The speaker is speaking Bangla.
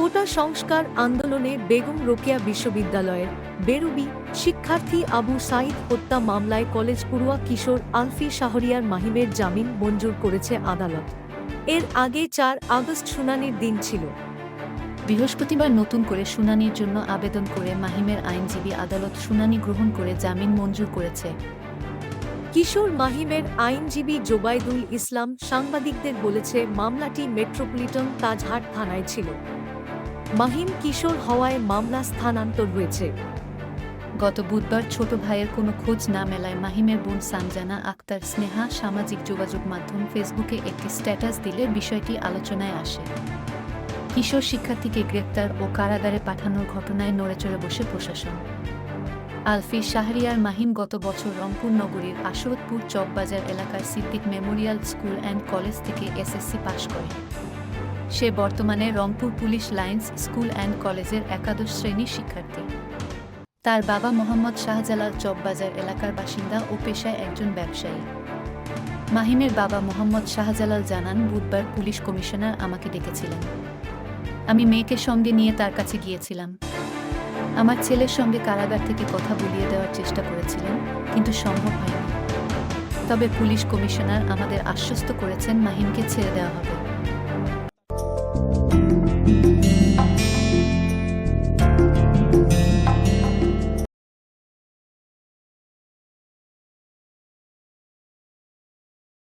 কোটা সংস্কার আন্দোলনে বেগম রোকেয়া বিশ্ববিদ্যালয়ের বেরুবি শিক্ষার্থী আবু সাইদ হত্যা মামলায় কলেজ পড়ুয়া কিশোর আলফি শাহরিয়ার মাহিমের জামিন মঞ্জুর করেছে আদালত। এর আগে চার আগস্ট শুনানির দিন ছিল। বৃহস্পতিবার নতুন করে শুনানির জন্য আবেদন করে মাহিমের আইনজীবী আদালত শুনানি গ্রহণ করে জামিন মঞ্জুর করেছে। কিশোর মাহিমের আইনজীবী জোবাইদুল ইসলাম সাংবাদিকদের বলেছে মামলাটি মেট্রোপলিটন তাজহাট থানায় ছিল। মাহিম কিশোর হওয়ায় মামলা স্থানান্তর হয়েছে। গত বুধবার ছোট ভাইয়ের কোনো খোঁজ না মেলায় মাহিমের বোন সানজানা, আক্তার, স্নেহা সামাজিক যোগাযোগ মাধ্যম ফেসবুকে একটি স্ট্যাটাস দিলে বিষয়টি আলোচনায় আসে। কিশোর শিক্ষার্থীকে গ্রেপ্তার ও কারাগারে পাঠানোর ঘটনায় নড়েচড়ে বসে প্রশাসন। আলফি শাহরিয়ার মাহিম গত বছর রংপুর নগরীর আশরতপুর চকবাজার এলাকার Siddique memorial school and college থেকে এসএসসি পাশ করে। সে বর্তমানে Rangpur police lines school and কলেজের একাদশ শ্রেণির শিক্ষার্থী। তার বাবা মোহাম্মদ শাহজালাল চকবাজার এলাকার বাসিন্দা ও পেশায় একজন ব্যবসায়ী। মাহিমের বাবা মোহাম্মদ শাহজালাল জানান, বুধবার পুলিশ কমিশনার আমাকে ডেকেছিলেন। আমি মেয়েকে সঙ্গে নিয়ে তার কাছে গিয়েছিলাম। আমার ছেলের সঙ্গে কারাগার থেকে কথা বলিয়ে দেওয়ার চেষ্টা করেছিলেন, কিন্তু সম্ভব হয়নি। তবে পুলিশ কমিশনার আমাদের আশ্বস্ত করেছেন মাহিমকে ছেড়ে দেওয়া হবে।